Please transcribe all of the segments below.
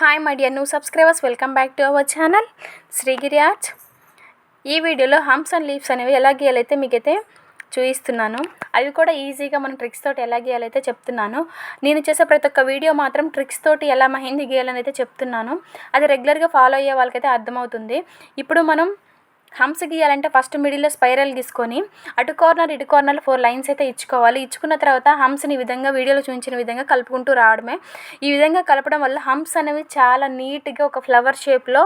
Hi my dear new subscribers welcome back to our channel Srigiri arts ఈ వీడియోలో humps and leaves అనేవి ఎలా గీయాలైతే మీకైతే చూపిస్తున్నాను. అవి కూడా ఈజీగా మనం ట్రిక్స్ తోటి ఎలా గీయాలైతే చెప్తున్నాను. నేను చేసే ప్రతి ఒక్క వీడియో మాత్రం ట్రిక్స్ తోటి ఎలా మహిందీ గీయాలని అయితే చెప్తున్నాను. అది రెగ్యులర్గా ఫాలో అయ్యే వాళ్ళకైతే అర్థమవుతుంది. ఇప్పుడు మనం హంస గీయాలంటే ఫస్ట్ మిడిల్లో స్పైరల్ గీసుకొని అటు కార్నర్ ఇటు కార్నర్ ఫోర్ లైన్స్ అయితే ఇచ్చుకోవాలి. ఇచ్చుకున్న తర్వాత హంసని ఈ విధంగా వీడియోలో చూపించిన విధంగా కలుపుకుంటూ రావడమే. ఈ విధంగా కలపడం వల్ల హంప్స్ అనేవి చాలా నీట్గా ఒక ఫ్లవర్ షేప్లో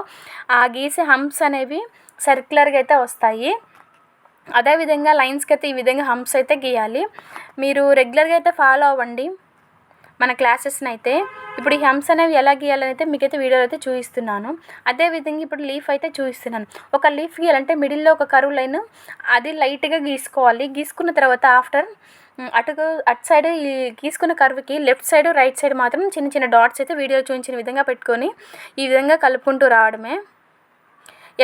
ఆ గీసే హంప్స్ అనేవి సర్క్యులర్గా అయితే వస్తాయి. అదేవిధంగా లైన్స్కి అయితే ఈ విధంగా హంప్స్ అయితే గీయాలి. మీరు రెగ్యులర్గా అయితే ఫాలో అవ్వండి. మన క్లాసెస్ని అయితే ఇప్పుడు ఈ హెమ్స్ అనేవి ఎలా గీయాలని అయితే మీకైతే వీడియోలో అయితే చూపిస్తున్నాను అదేవిధంగా ఇప్పుడు లీఫ్ అయితే చూపిస్తున్నాను. ఒక లీఫ్ గీయాలంటే మిడిల్లో ఒక కరువు లైన్ అది లైట్గా గీసుకోవాలి. గీసుకున్న తర్వాత ఆఫ్టర్ అటు అటు సైడ్ ఈ గీసుకున్న కర్వ్కి లెఫ్ట్ సైడ్ రైట్ సైడ్ మాత్రం చిన్న చిన్న డాట్స్ అయితే వీడియో చూపించిన విధంగా పెట్టుకొని ఈ విధంగా కలుపుకుంటూ రావడమే.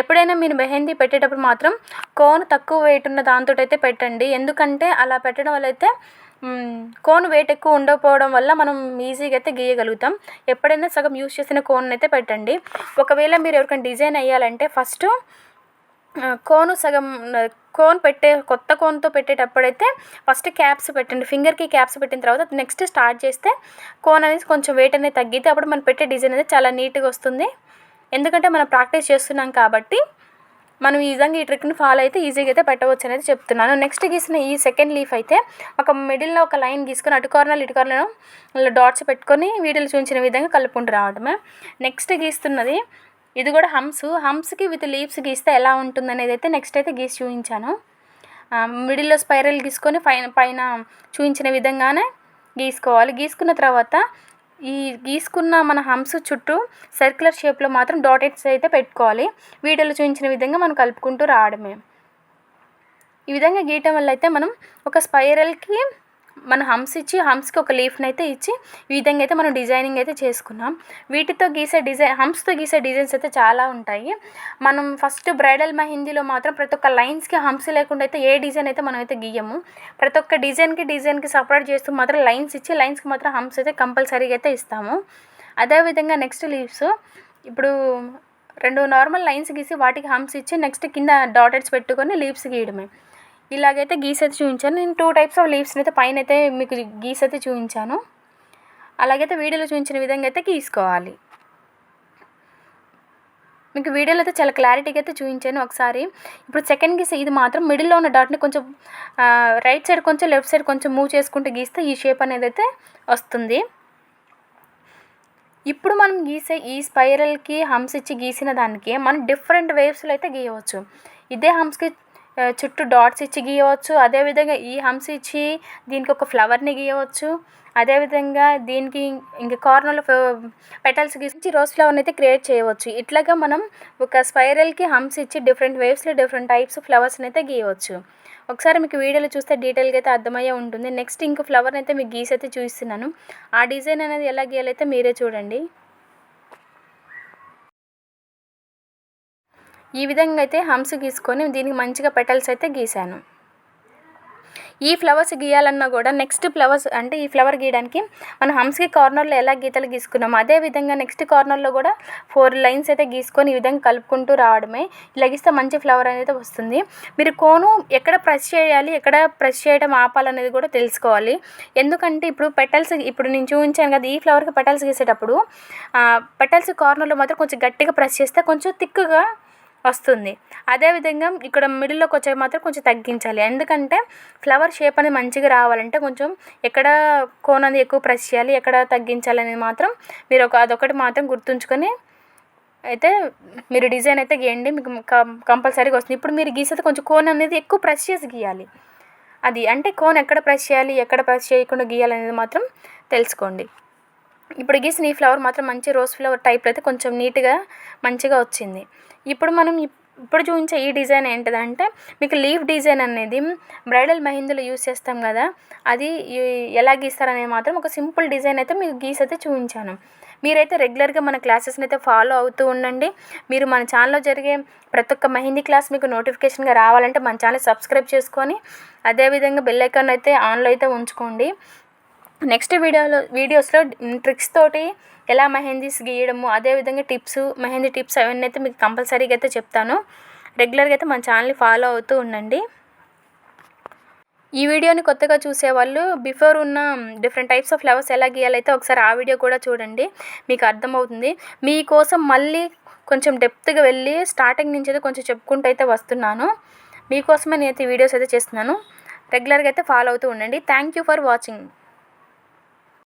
ఎప్పుడైనా మీరు మెహందీ పెట్టేటప్పుడు మాత్రం కోన్ తక్కువ వెయిట్ ఉన్న దాంతో అయితే పెట్టండి. ఎందుకంటే అలా పెట్టడం వల్ల అయితే కోన్ వెయిట్ ఎక్కువ ఉండకపోవడం వల్ల మనం ఈజీగా అయితే గీయగలుగుతాం. ఎప్పుడైనా సగం యూస్ చేసిన కోన్ అయితే పెట్టండి. ఒకవేళ మీరు ఎవరికైనా డిజైన్ వేయాలంటే ఫస్ట్ కోను సగం కోన్ పెట్టే కొత్త కోన్తో పెట్టేటప్పుడైతే ఫస్ట్ క్యాప్స్ పెట్టండి. ఫింగర్కి క్యాప్స్ పెట్టిన తర్వాత నెక్స్ట్ స్టార్ట్ చేస్తే కోన్ అనేది కొంచెం వెయిట్ అనేది తగ్గితే అప్పుడు మనం పెట్టే డిజైన్ అనేది చాలా నీట్గా వస్తుంది. ఎందుకంటే మనం ప్రాక్టీస్ చేస్తున్నాం కాబట్టి మనం ఈ విధంగా ఈ ట్రిక్ని ఫాలో అయితే ఈజీగా అయితే పెట్టవచ్చు అనేది చెప్తున్నాను. నెక్స్ట్ గీసిన ఈ సెకండ్ లీఫ్ అయితే ఒక మిడిల్లో ఒక లైన్ గీసుకొని అటు కార్నర్లు ఇటు కార్నర్ డాట్స్ పెట్టుకొని వీడియోలు చూపించిన విధంగా కలుపుకుంటూ రావడమే. నెక్స్ట్ గీస్తున్నది ఇది కూడా హంప్స్. హంస్కి విత్ లీవ్స్ గీస్తే ఎలా ఉంటుంది అనేది అయితే నెక్స్ట్ అయితే గీసి చూపించాను. మిడిల్లో స్పైరల్ గీసుకొని పైన పైన చూపించిన విధంగానే గీసుకోవాలి. గీసుకున్న తర్వాత ఈ గీసుకున్న మన హంస్ చుట్టూ సర్క్యులర్ షేప్లో మాత్రం డాటెడ్స్ అయితే పెట్టుకోవాలి. వీడియోలో చూపించిన విధంగా మనం కలుపుకుంటూ రావడమే. ఈ విధంగా గీయటం వల్ల అయితే మనం ఒక స్పైరల్కి మన హంస్ ఇచ్చి హంస్కి ఒక లీఫ్ని అయితే ఇచ్చి ఈ విధంగా అయితే మనం డిజైనింగ్ అయితే చేసుకున్నాం. వీటితో గీసే డిజైన్ హంప్స్తో గీసే డిజైన్స్ అయితే చాలా ఉంటాయి. మనం ఫస్ట్ బ్రైడల్ మెహందీలో మాత్రం ప్రతి ఒక్క లైన్స్కి హంప్స్ లేకుండా అయితే ఏ డిజైన్ అయితే మనం అయితే గీయము. ప్రతి ఒక్క డిజైన్కి డిజైన్కి సపరేట్ చేస్తూ మాత్రం లైన్స్ ఇచ్చి లైన్స్కి మాత్రం హమ్స్ అయితే కంపల్సరీగా అయితే ఇస్తాము. అదేవిధంగా నెక్స్ట్ లీవ్స్ ఇప్పుడు రెండు నార్మల్ లైన్స్ గీసి వాటికి హంప్స్ ఇచ్చి నెక్స్ట్ కింద డాటెడ్స్ పెట్టుకొని లీవ్స్ గీయడమే. ఇలాగైతే గీస్ అయితే చూపించాను. నేను టూ టైప్స్ ఆఫ్ లీవ్స్ని అయితే పైన అయితే మీకు గీస్ అయితే చూపించాను. అలాగైతే వీడియోలో చూపించిన విధంగా అయితే గీసుకోవాలి. మీకు వీడియోలో అయితే చాలా క్లారిటీగా అయితే చూపించాను ఒకసారి. ఇప్పుడు సెకండ్ గీసే ఇది మాత్రం మిడిల్లో ఉన్న డాట్ని కొంచెం రైట్ సైడ్ కొంచెం లెఫ్ట్ సైడ్ కొంచెం మూవ్ చేసుకుంటూ గీస్తే ఈ షేప్ అనేది అయితే వస్తుంది. ఇప్పుడు మనం గీసే ఈ స్పైరల్కి హంస్ ఇచ్చి గీసిన దానికి మనం డిఫరెంట్ వేవ్స్లో అయితే గీయవచ్చు. ఇదే హంస్కి చుట్టూ డాట్స్ ఇచ్చి గీయవచ్చు. అదేవిధంగా ఈ హంప్స్ ఇచ్చి దీనికి ఒక ఫ్లవర్ని గీయవచ్చు. అదేవిధంగా దీనికి ఇంకా కార్నర్లో పెటల్స్ గీసి రోజ్ ఫ్లవర్ని అయితే క్రియేట్ చేయవచ్చు. ఇట్లాగా మనం ఒక స్పైరల్కి హంస్ ఇచ్చి డిఫరెంట్ వేవ్స్లో డిఫరెంట్ టైప్స్ ఫ్లవర్స్ని అయితే గీయవచ్చు. ఒకసారి మీకు వీడియోలో చూస్తే డీటెయిల్గా అయితే అర్థమయ్యే ఉంటుంది. నెక్స్ట్ ఇంకో ఫ్లవర్ని అయితే మీకు గీసి అయితే చూపిస్తున్నాను. ఆ డిజైన్ అనేది ఎలా గీయాలైతే మీరే చూడండి. ఈ విధంగా అయితే హంస్ గీసుకొని దీనికి మంచిగా పెటల్స్ అయితే గీశాను. ఈ ఫ్లవర్స్ గీయాలన్నా కూడా నెక్స్ట్ ఫ్లవర్స్ అంటే ఈ ఫ్లవర్ గీయడానికి మనం హంస్కి కార్నర్లో ఎలా గీతలు గీసుకున్నాం అదే విధంగా నెక్స్ట్ కార్నర్లో కూడా ఫోర్ లైన్స్ అయితే గీసుకొని ఈ విధంగా కలుపుకుంటూ రావడమే ఇలా గీస్తే మంచి ఫ్లవర్ అనేది వస్తుంది. మీరు కోను ఎక్కడ ప్రెస్ చేయాలి ఎక్కడ ప్రెస్ చేయడం ఆపాలనేది కూడా తెలుసుకోవాలి. ఎందుకంటే ఇప్పుడు పెటల్స్ ఇప్పుడు నేను చూపించాను కదా ఈ ఫ్లవర్కి పెటల్స్ గీసేటప్పుడు పెటల్స్ కార్నర్లో మాత్రం కొంచెం గట్టిగా ప్రెస్ చేస్తే కొంచెం థిక్గా వస్తుంది. అదేవిధంగా ఇక్కడ మిడిల్లోకి వచ్చే మాత్రం కొంచెం తగ్గించాలి. ఎందుకంటే ఫ్లవర్ షేప్ అనేది మంచిగా రావాలంటే కొంచెం ఎక్కడ కోన్ అనేది ఎక్కువ ప్రెస్ చేయాలి ఎక్కడ తగ్గించాలి అనేది మాత్రం మీరు ఒక అదొకటి మాత్రం గుర్తుంచుకొని అయితే మీరు డిజైన్ అయితే గీయండి. మీకు కంపల్సరీగా వస్తుంది. ఇప్పుడు మీరు గీసేది కొంచెం కోన్ అనేది ఎక్కువ ప్రెస్ చేసి గీయాలి. అది అంటే కోన్ ఎక్కడ ప్రెస్ చేయాలి ఎక్కడ ప్రెస్ చేయకుండా గీయాలనేది మాత్రం తెలుసుకోండి. ఇప్పుడు గీసిన ఈ ఫ్లవర్ మాత్రం మంచి రోజ్ ఫ్లవర్ టైప్లో అయితే కొంచెం నీట్గా మంచిగా వచ్చింది. ఇప్పుడు మనం ఇప్పుడు చూపించే ఈ డిజైన్ ఏంటిదంటే మీకు లీఫ్ డిజైన్ అనేది బ్రైడల్ మెహందీలో యూస్ చేస్తాం కదా అది ఎలా గీస్తారనేది మాత్రం ఒక సింపుల్ డిజైన్ అయితే మీకు గీసి అయితే చూపించాను. మీరైతే రెగ్యులర్గా మన క్లాసెస్ని అయితే ఫాలో అవుతూ ఉండండి. మీరు మన ఛానల్లో జరిగే ప్రతి ఒక్క మెహందీ క్లాస్ మీకు నోటిఫికేషన్గా రావాలంటే మన ఛానల్ సబ్స్క్రైబ్ చేసుకొని అదేవిధంగా బెల్ ఐకాన్ అయితే ఆన్లో అయితే ఉంచుకోండి. నెక్స్ట్ వీడియోలో వీడియోస్లో ట్రిక్స్ తోటి ఎలా మెహందీస్ గీయడము అదేవిధంగా టిప్స్ మెహందీ టిప్స్ అవన్నీ అయితే మీకు కంపల్సరీగా అయితే చెప్తాను. రెగ్యులర్గా అయితే మన ఛానల్ని ఫాలో అవుతూ ఉండండి. ఈ వీడియోని కొత్తగా చూసేవాళ్ళు బిఫోర్ ఉన్న డిఫరెంట్ టైప్స్ ఆఫ్ ఫ్లవర్స్ ఎలా గీయాలైతే ఒకసారి ఆ వీడియో కూడా చూడండి. మీకు అర్థమవుతుంది. మీకోసం మళ్ళీ కొంచెం డెప్త్గా వెళ్ళి స్టార్టింగ్ నుంచి అయితే కొంచెం చెప్పుకుంటూ అయితే వస్తున్నాను. మీకోసమే అయితే వీడియోస్ అయితే చేస్తున్నాను. రెగ్యులర్గా అయితే ఫాలో అవుతూ ఉండండి. Thank you for watching